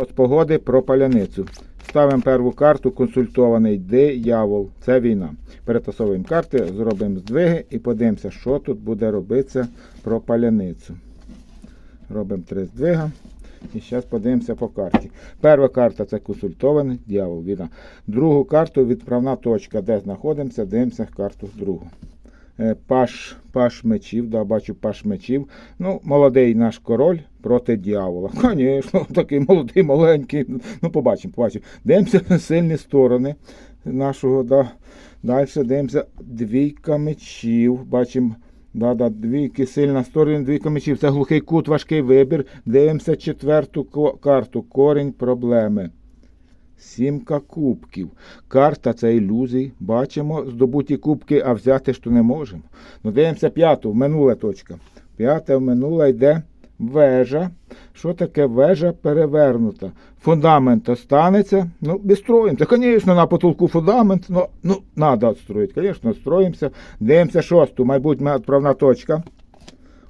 З погоди про паляницю. Ставимо перву карту, консультований диявол. Це війна. Перетасовуємо карти, зробимо здвиги і подивимося, що тут буде робитися про паляницю. Робимо три здвига. І зараз подивимося по карті. Перша карта це консультований дьявол, війна. Другу карту відправна точка, де знаходимося, дивимося карту другу. Е, Паш, паш мечів, да, бачу паш мечів. Ну, молодий наш король проти дьявола. Звісно, такий молодий, маленький. Ну, побачимо, побачимо. Дивимося на сильні сторони нашого. Да. Далі дивимося двійка мечів. Бачимо. Да, да, двійки сильна сторона, двійка мечів. Це глухий кут, важкий вибір. Дивимося четверту карту. Корінь проблеми. Сімка кубків. Карта це ілюзій. Бачимо здобуті кубки, а взяти то не можемо. Ну, дивимося п'яту, в минуле точка. П'яте в минуле йде вежа. Що таке вежа перевернута? Фундамент останеться. Ну, відстроїмося. Звісно, на потолку фундамент. Ну, ну треба відстроїти. Звісно, відстроїмося. Дивимося шосту, майбутня відправна точка.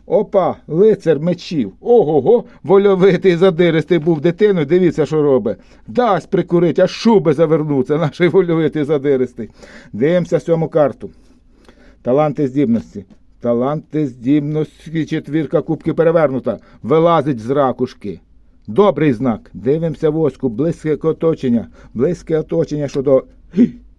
Опа, лицар мечів. Ого-го, вольовитий задиристий був дитиною. Дивіться, що робить. Дасть прикурить, аж шуби завернуться, наш вольовитий задиристий. Дивимося сьому карту. Таланти здібності. Таланти здібності, четвірка кубки перевернута. Вилазить з ракушки. Добрий знак. Дивимося воску, близьке оточення. Близьке оточення щодо.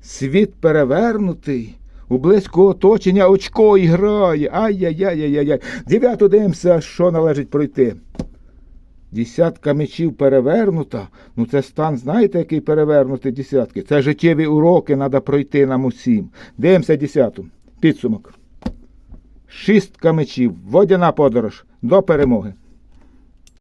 Світ перевернутий. У близького оточення очко і грає. Ай-яй-яй-яй-яй. Дев'яту дивимося, що належить пройти. Десятка мечів перевернута. Ну це стан, знаєте, який перевернутий десятки? Це життєві уроки треба пройти нам усім. Дивимося десяту. Підсумок. Шістка мечів. Водяна подорож. До перемоги.